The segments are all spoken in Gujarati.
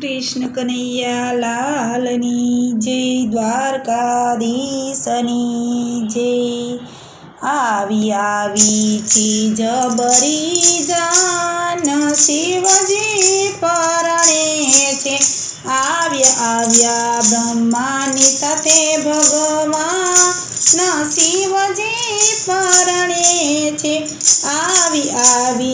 કૃષ્ણ કનૈયા લાલની જય, દ્વારકાધીશની જય. આવી આવી ચીજ જબરી જાન શિવજી પરણે છે. આવ્યા આવ્યા બ્રહ્માની સાથે ભગવાન શિવજી પરણે છે. આવી આવી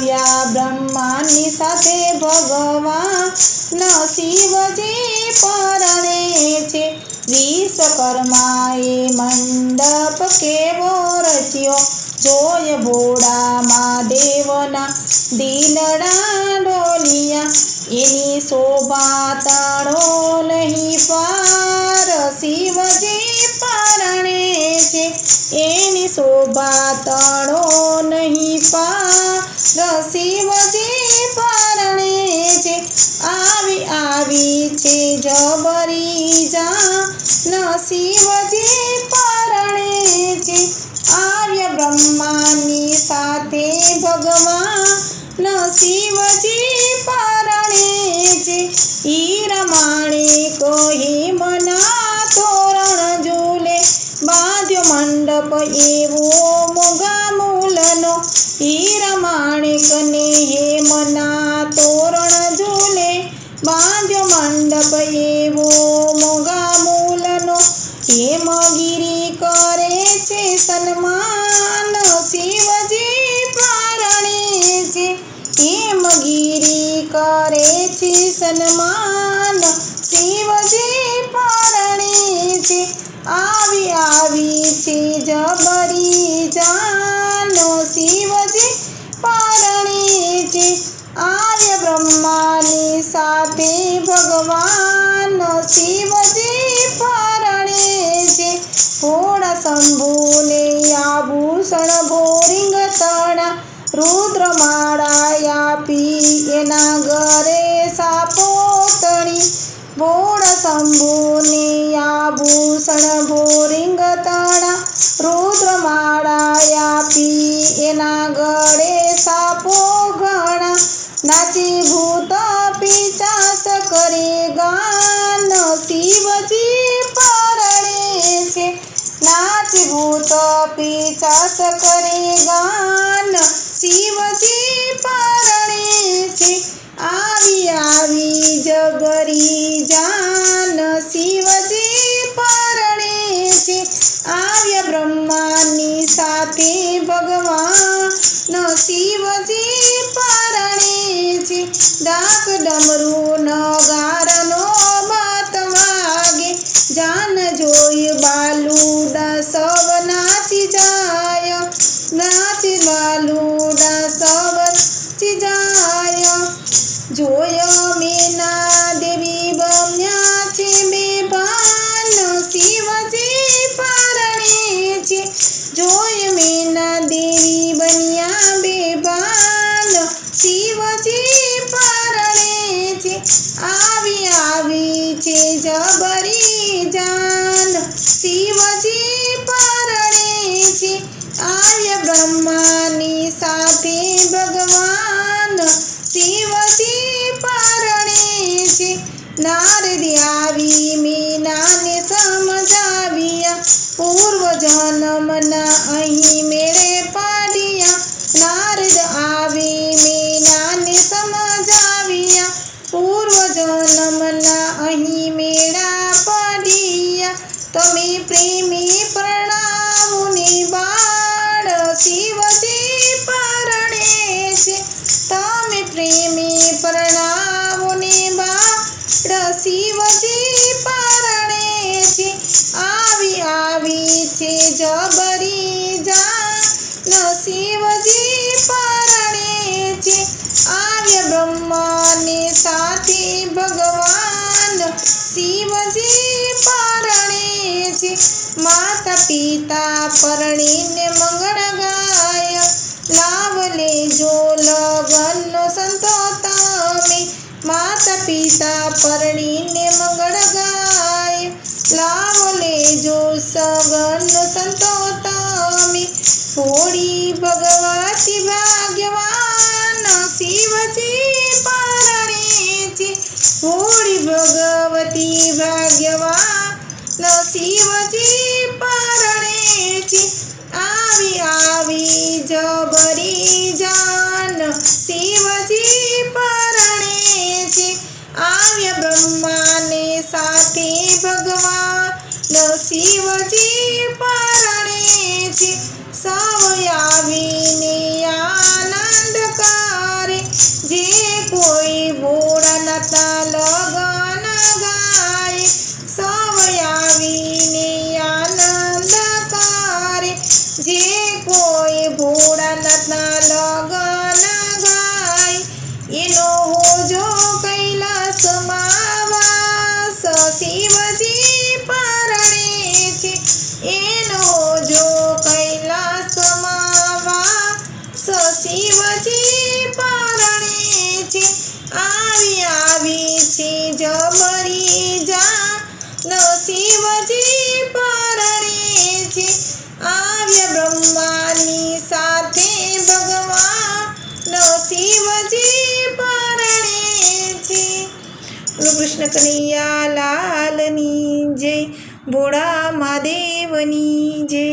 આવ્યા બ્રહ્માની સાથે ભગવાન શિવજી પરણે છે. વિશ્વકર્માએ મંડપ કેવો રચ્યો? જોય ભોળા દેવના દિલડા ડોલિયા એની શોભા તાળો નહીં પાર શિવજી પરણે છે. એની શોભા તાળો શિવજી પરણે છે આવી આવી છે જબરી જા ન પરણે છે આર્ય બ્રહ્માની સાથે ભગવાન. ન પરણે છે હીરા માણેક હિમના તોરણ ઝૂલે. બાંધ્યો મંડપ એવો મોગા મૂલનો હીરા મંડપ એવો મોગા મૂલનો હેમગીરી કરે છે સન્માન શિવજી પરણે છે. હેમગીરી કરે છે સન્માન શિવજી પરણે છે. આવી આવી છે જબરી જાન શિવજી શિવજી પરણે છે ભોળા શંભુને આભૂષણ ભોરિંગ તણા રુદ્રમાળા આપી એના ઘરે સાપોતણી. પૂર્ણ શંભુને આભૂષણ ભોરિંગ તણા રુદ્રમાળા આપી એના ગળે સાપો ઘણા. નાચી ભૂત પિચાસ કરી ગાન શિવજી પરણે છે. નાચી ભૂત પિચાસ કરે ગાન. શિવજી પરણે છે. આવી આવી જગરી જાન. શિવજી પરણે છે. આવ્યા બ્રહ્માની સાથે ભગવાન. શિવજી પરણે છે. ડાક ડમરું ન બાત જોઈ બાલુડા સવ નાચી જાય. નાચી બાલુડા સવ નાચી જાય. જોય મીના દેવી બમ્યા છે બેભાન શિવજી પરણે છે. જોય મીના દેવી બન્યા બેભાન શિવજી પરણે છે. આવી આવી છે જબરી જાન. આર્ય બ્રહ્માની સાથે ભગવાન શિવથી પરણે છે. નારદ આવી, મીનાને સમજાવ્યા. પૂર્વ જન્મના અહીં મેળે પાડ્યા. નારદ આવી, મીનાને સમજાવ્યા. પૂર્વ જન્મના અહીં મેળા પાડ્યા. તમે પ્રેમી પ્રણામુની છે. તમે પ્રેમી પ્રણામુને બાળ શિવજી પરણે છે. આવી આવી છે જબરી જા શિવજી પરણે છે. આવ્ય બ્રહ્માને સાથે ભગવાન શિવજી પરણે છે. માતા પિતા પરણીને મંગળ માતા પિતા પરણીને મંગળ ગાય. લાવ લેજો સગન સંતો તમે થોડી ભગવતી ભાગ્યવાન શિવજી પરણે છે થોડી ભગવતી ભાગ્યવાન શિવજી પરણે આવી આવી જબરી જાન શિવજી પરણે છે. આવ્યા બ્રહ્માને સાથે ભગવાન શિવજી પરણે છે. સૌ આવીને આનંદ કરે. જે કોઈ ભોળાનાથના લગન ગાય. સૌ આવીને શિવજી પરણે છે. એનો જો કૈલાસમાં વાસ શિવજી પરણે છે. આવી આવી છે જમરી જા શિવજી પરણે છે. આવ્ય બ્રહ્માની સાથે ભગવાન શિવજી છે બોલો કૃષ્ણ કનૈયા લાલની જય ભોળા મહાદેવની જય.